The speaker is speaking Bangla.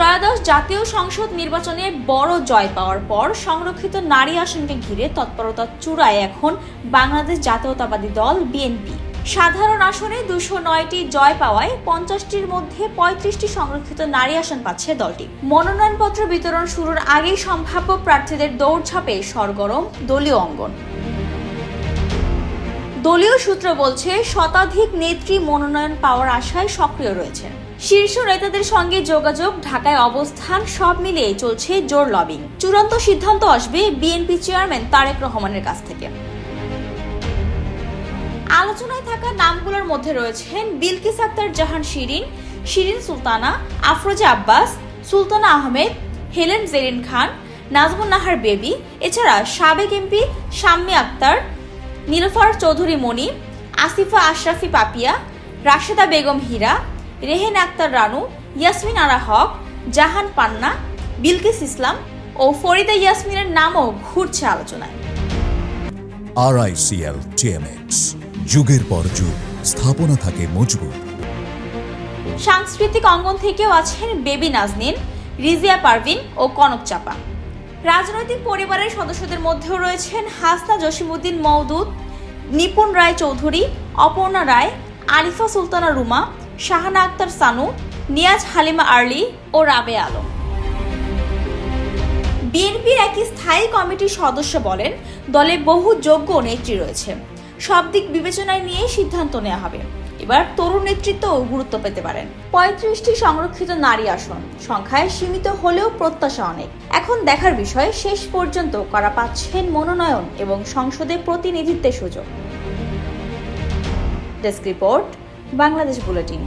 ত্রয়োদশ জাতীয় সংসদ নির্বাচনে বড় জয় পাওয়ার পর সংরক্ষিত নারী আসনকে ঘিরে তৎপরতার চূড়ায় এখন বাংলাদেশ জাতীয়তাবাদী দল বিএনপি। সাধারণ আসনে দুশো নয়টি জয় পাওয়ায় পঞ্চাশটির মধ্যে পঁয়ত্রিশটি সংরক্ষিত নারী আসন পাচ্ছে দলটি। মনোনয়নপত্র বিতরণ শুরুর আগেই সম্ভাব্য প্রার্থীদের দৌড়ঝাঁপে সরগরম দলীয় অঙ্গন। দলীয় সূত্র বলছে, শতাধিক নেত্রী মনোনয়ন পাওয়ার আশায় সক্রিয় রয়েছেন শীর্ষ নেতাদের সঙ্গে যোগাযোগ, ঢাকায় অবস্থান, সব মিলিয়ে চলছে জোর লবিং। চূড়ান্ত সিদ্ধান্ত আসবে বিএনপি চেয়ারম্যান তারেক রহমানের কাছ থেকে। আলোচনায় থাকা নামগুলোর মধ্যে রয়েছেন বিলকিস আক্তার জাহান শিরিন শিরিন সুলতানা, আফরোজা আব্বাস, সুলতানা আহমেদ, হেলেন জেরিন খান, নাজমুন নাহার বেবি, এছাড়া সাবেক এমপি শাম্মী আক্তার নীলফার চৌধুরী মণি আসিফা আশরাফি পাপিয়া রাশেদা বেগম হীরা রেহেন আক্তার রানু ইয়াসমিন আরা হক জাহান পান্না বিলকিস ইসলাম ও ফরিদা ইয়াসমিনের নামও ঘুরছে আলোচনায়। আরআইসিএল টিএমএক্স যুগের পর যুগ স্থাপনা থাকে মজবুত। সাংস্কৃতিক অঙ্গন থেকেও আছেন বেবি নাজনীন রিজিয়া পারভিন ও কনক চাপা। রাজনৈতিক পরিবারের সদস্যদের মধ্যেও রয়েছেন হাসনা জসিমুদ্দিন মওদুদ, নিপুণ রায় চৌধুরী, অপর্ণা রায়, আরিফা সুলতানা রুমা, শাহানা আক্তার সানু, নিয়াজ হালিমা আর্লি ও রাবে আলম। বিএনপির একই স্থায়ী কমিটির সদস্য বলেন, দলে বহু যোগ্য নেত্রী রয়েছে। সব দিক বিবেচনায় নিয়ে সিদ্ধান্ত নেওয়া হবে। এবার তরুণ নেতৃত্বও গুরুত্ব পেতে পারেন। পঁয়ত্রিশটি সংরক্ষিত নারী আসন, সংখ্যায় সীমিত হলেও প্রত্যাশা অনেক। এখন দেখার বিষয়, শেষ পর্যন্ত কারা পাচ্ছেন মনোনয়ন এবং সংসদে প্রতিনিধিত্বের সুযোগ। Desk report, Bangladesh bulletin.